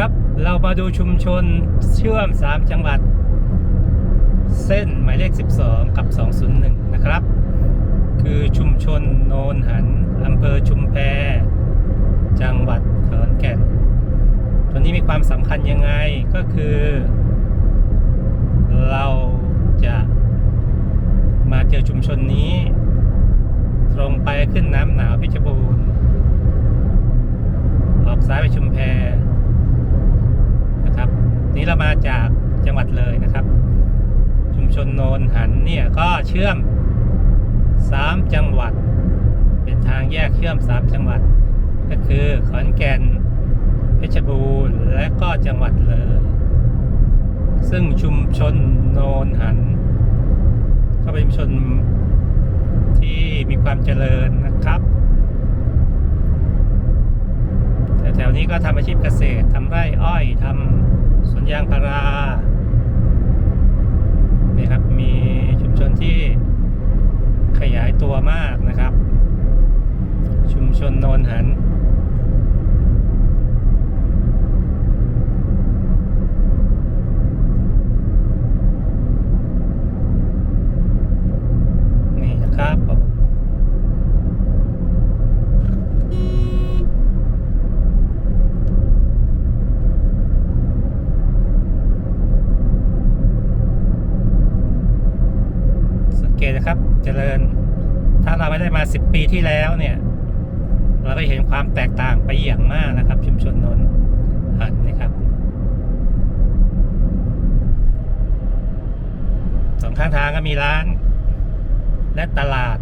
ครับ เรามาดูชุมชนเชื่อม 3 จังหวัด เส้นหมายเลข 12 กับ 201 นะครับ คือชุมชนโนนหันอำเภอชุมแพจังหวัดขอนแก่น ตัวนี้มีความสำคัญยังไงก็คือ เราจะมาเจอชุมชนนี้ ตรงไปขึ้นน้ำหนาวพชรบูรณ์ออกซ้ายไปชุมแพ นี่เรามาจากจังหวัดเลยนะครับ ชุมชนโนนหันเนี่ยก็เชื่อม 3 จังหวัด เป็นทางแยกเชื่อม 3 จังหวัด ก็คือขอนแก่นเพชรบูรณ์และก็จังหวัดเลย ซึ่งชุมชนโนนหัน ก็เป็นชุมชนที่มีความเจริญนะครับแถวๆนี้ก็ทำอาชีพเกษตรทำไร่อ้อยทำ ยางพารานี่ครับมีชุมชนที่ขยายตัวมากนะครับ ชุมชนโนนหัน นี่นะครับผม สัง เกตนะครับ เจริญ ถ้าเราไม่ได้มา 10 ปีที่แล้วเนี่ย เราไปเห็นความแตกต่างไปอย่างมากนะครับ ชุมชนนนท์หันนะครับสองข้างทางก็มีร้าน และตลาด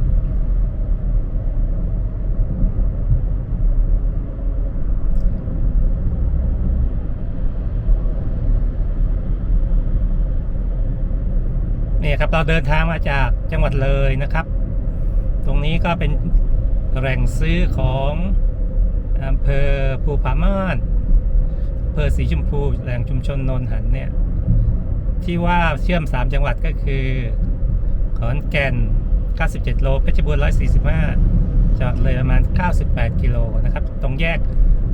เครับ เราเดินทางมาจากจังหวัดเลยนะครับ ตรงนี้ก็เป็นแหล่งซื้อของอำเภอภูผาม่านอำเภอสีชมพูแหล่งชุมชนโนนหันเนี่ยที่ว่าเชื่อม 3 จังหวัดก็คือ ขอนแก่น 97 โล เพชรบูรณ์ 145จังหวัดเลยประมาณ 98 กิโลนะครับ ตรงแยก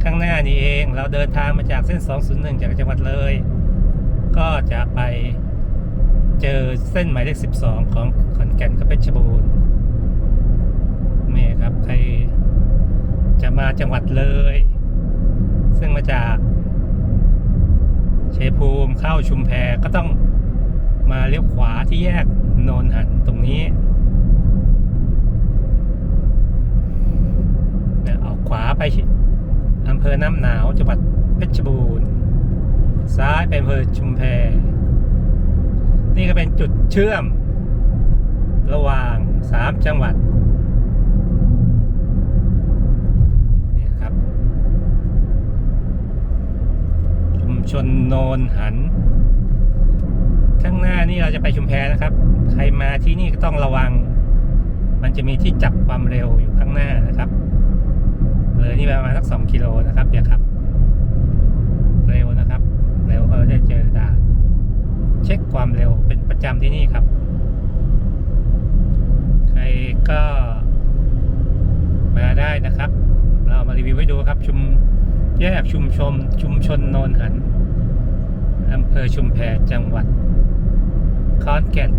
ข้างหน้านี้เอง เราเดินทางมาจากเส้น 201 จากจังหวัดเลย ก็จะไป เจอเส้นหมายเลข 12 ของขอนแก่นกับเพชรบูรณ์นี่ครับใครจะมาจังหวัดเลย ซึ่งมาจากเชยภูมิเข้าชุมแพก็ต้องมาเลี้ยวขวาที่แยกโนนหันตรงนี้เออกขวาไปอำเภอน้ำหนาวจังหวัดเพชรบูรณ์ ซ้ายไปอำเภอชุมแพ นี่ก็เป็นจุดเชื่อม ระหว่างสามจังหวัดนี่ครับชุมชนโนนหัน ข้างหน้านี่เราจะไปชุมแพนะครับ ใครมาที่นี่ก็ต้องระวัง มันจะมีที่จับความเร็วอยู่ข้างหน้านะครับ เลยนี่ประมาณสักสองกิโลนะครับอย่าขับ เร็วนะครับ เร็วก็จะเจอด่าน เช็คความเร็วเป็นประจำที่นี่ครับ ใครก็มาได้นะครับ เรามารีวิวให้ดู ครับชุมแยกชุมชม ชุมชนโนนหันอำเภอชุมแพจังหวัดขอนแก่น